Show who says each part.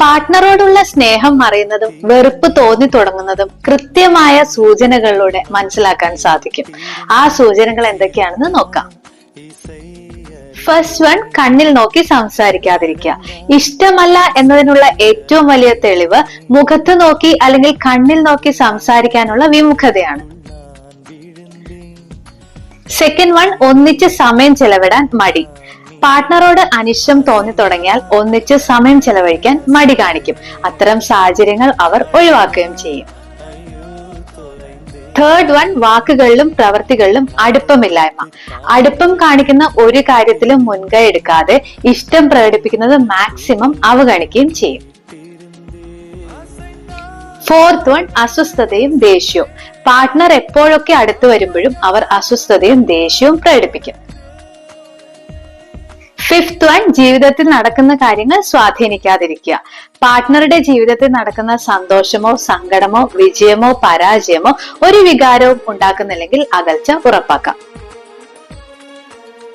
Speaker 1: പാർട്ട്ണറോടുള്ള സ്നേഹം മറിയുന്നതും വെറുപ്പ് തോന്നി തുടങ്ങുന്നതും കൃത്യമായ സൂചനകളിലൂടെ മനസ്സിലാക്കാൻ സാധിക്കും. ആ സൂചനകൾ എന്തൊക്കെയാണെന്ന് നോക്കാം. ഫസ്റ്റ് വൺ കണ്ണിൽ നോക്കി സംസാരിക്കാതിരിക്കുക. ഇഷ്ടമല്ല എന്നതിനുള്ള ഏറ്റവും വലിയ തെളിവ് മുഖത്ത് നോക്കി അല്ലെങ്കിൽ കണ്ണിൽ നോക്കി സംസാരിക്കാനുള്ള വിമുഖതയാണ്. സെക്കൻഡ് വൺ ഒന്നിച്ച് സമയം ചെലവിടാൻ മടി. പാർട്ട്ണറോട് അനിഷ്ടം തോന്നി തുടങ്ങിയാൽ ഒന്നിച്ച് സമയം ചെലവഴിക്കാൻ മടി കാണിക്കും. അത്തരം സാഹചര്യങ്ങൾ അവർ ഒഴിവാക്കുകയും ചെയ്യും. തേർഡ് വൺ വാക്കുകളിലും പ്രവൃത്തികളിലും അടുപ്പമില്ലായ്മ. അടുപ്പം കാണിക്കുന്ന ഒരു കാര്യത്തിലും മുൻകൈ എടുക്കാതെ ഇഷ്ടം പ്രകടിപ്പിക്കുന്നത് മാക്സിമം അവഗണിക്കുകയും ചെയ്യും. ഫോർത്ത് വൺ അസ്വസ്ഥതയും ദേഷ്യവും. പാർട്ട്ണർ എപ്പോഴൊക്കെ അടുത്തു വരുമ്പോഴും അവർ അസ്വസ്ഥതയും ദേഷ്യവും പ്രകടിപ്പിക്കും. ഫിഫ്ത് വൺ ജീവിതത്തിൽ നടക്കുന്ന കാര്യങ്ങൾ സ്വാധീനിക്കാതിരിക്കുക. പാർട്ട്ണറുടെ ജീവിതത്തിൽ നടക്കുന്ന സന്തോഷമോ സങ്കടമോ വിജയമോ പരാജയമോ ഒരു വികാരവും ഉണ്ടാക്കുന്നില്ലെങ്കിൽ അകൽച്ച ഉറപ്പാക്കാം.